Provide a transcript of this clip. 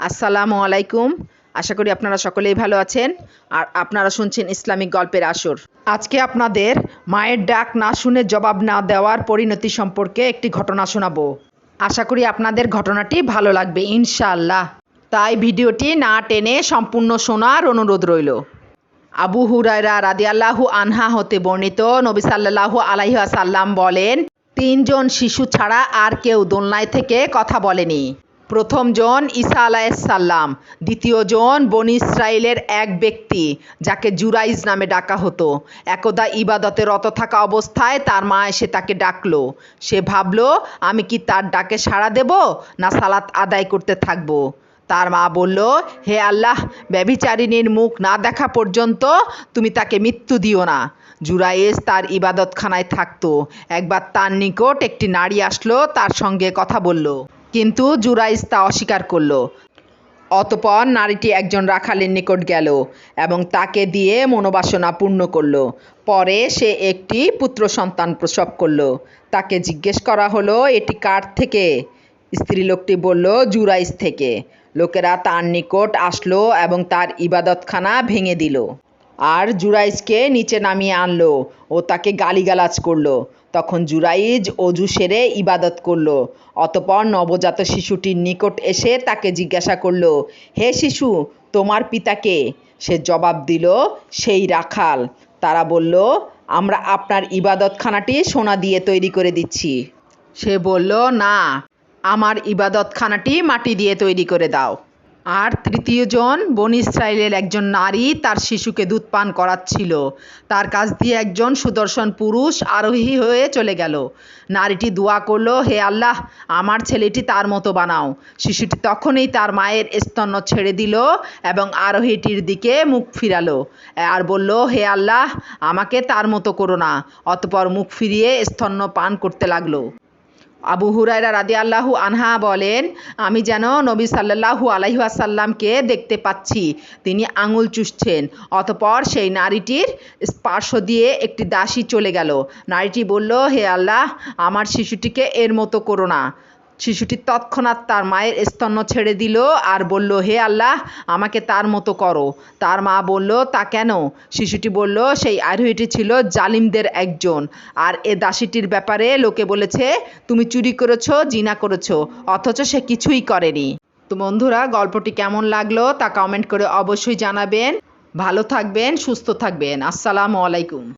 আসসালামু আলাইকুম। আশা করি আপনারা সকলেই ভালো আছেন। আর আপনারা শুনছেন ইসলামিক গল্পের আসর। আজকে আপনাদের মায়ের ডাক না শুনে জবাব না দেওয়ার পরিণতি সম্পর্কে একটি ঘটনা শোনাবো। আশা করি আপনাদের ঘটনাটি ভালো লাগবে, ইনশাআল্লাহ। তাই ভিডিওটি না টেনে সম্পূর্ণ শোনার অনুরোধ রইল। আবু হুরায়রা রাদিয়াল্লাহু আনহা হতে বর্ণিত নবী সাল্লাল্লাহু আলাইহি সাল্লাম বলেন, তিনজন শিশু ছাড়া আর কেউ দোলনায় থেকে কথা বলেনি। প্রথম জন ঈসা আলাইসাল্লাম দ্বিতীয় জন বনি ইসরায়েলের এক ব্যক্তি, যাকে জুরাইজ নামে ডাকা হতো। একদা ইবাদতে রত থাকা অবস্থায় তার মা এসে তাকে ডাকলো। সে ভাবলো, আমি কি তার ডাকে সাড়া দেব, না সালাত আদায় করতে থাকব? তার মা বলল, হে আল্লাহ, ব্যভিচারিণীর মুখ না দেখা পর্যন্ত তুমি তাকে মৃত্যু দিও না। জুরাইস তার ইবাদতখানায় থাকতো। একবার তার নিকট একটি নারী আসলো, তার সঙ্গে কথা বলল। কিন্তু জুরাইস তা অস্বীকার করল। অতপর নারীটি একজন রাখালের নিকট গেল এবং তাকে দিয়ে মনোবাসনা পূর্ণ করল। পরে সে একটি পুত্র সন্তান প্রসব করল। তাকে জিজ্ঞেস করা হলো, এটি কার থেকে? স্ত্রীলোকটি বলল, জুরাইস থেকে। লোকেরা তার নিকট আসলো এবং তার ইবাদতখানা ভেঙে দিল। আর জুরাইজকে নিচে নামিয়ে আনলো ও তাকে গালিগালাজ করল। তখন জুরাইজ অজু সেরে ইবাদত করল। অতপর নবজাত শিশুটির নিকট এসে তাকে জিজ্ঞাসা করল, হে শিশু, তোমার পিতাকে সে জবাব দিল, সেই রাখাল। তারা বলল, আমরা আপনার ইবাদতখানাটি সোনা দিয়ে তৈরি করে দিচ্ছি। সে বলল, না, আমার ইবাদতখানাটি মাটি দিয়ে তৈরি করে দাও। আর তৃতীয় জন বন ইসরায়েলের একজন নারী তার শিশুকে দুধ পান করাচ্ছিল। তার কাছ দিয়ে একজন সুদর্শন পুরুষ আরোহী হয়ে চলে গেল। নারীটি দোয়া করল, হে আল্লাহ, আমার ছেলেটি তার মতো বানাও। শিশুটি তখনই তার মায়ের স্তন্য ছেড়ে দিল এবং আরোহীটির দিকে মুখ ফিরালো। আর বলল, হে আল্লাহ, আমাকে তার মতো করো না। অতপর মুখ ফিরিয়ে স্তন্য পান করতে লাগল। আবু হুরাইরা রাদি আল্লাহু আনহা বলেন, আমি যেন নবী সাল্লাহু আলাইহাসাল্লামকে দেখতে পাচ্ছি। তিনি আঙুল চুষছেন, অতপর সেই নারীটির স্পর্শ দিয়ে একটি দাসী চলে গেল। নারীটি বলল, হে আল্লাহ, আমার শিশুটিকে এর মতো করো না। শিশুটি তৎক্ষণাৎ তার মায়ের স্তন্য ছেড়ে দিল আর বলল, হে আল্লাহ, আমাকে তার মতো করো। তার মা বলল, তা কেন? শিশুটি বলল, সেই আরোহীটি ছিল জালিমদের একজন। আর এ দাসীটির ব্যাপারে লোকে বলেছে, তুমি চুরি করেছ, জিনা করেছ, অথচ সে কিছুই করেনি। তো বন্ধুরা, গল্পটি কেমন লাগল তা কমেন্ট করে অবশ্যই জানাবেন। ভালো থাকবেন, সুস্থ থাকবেন। আসসালামু আলাইকুম।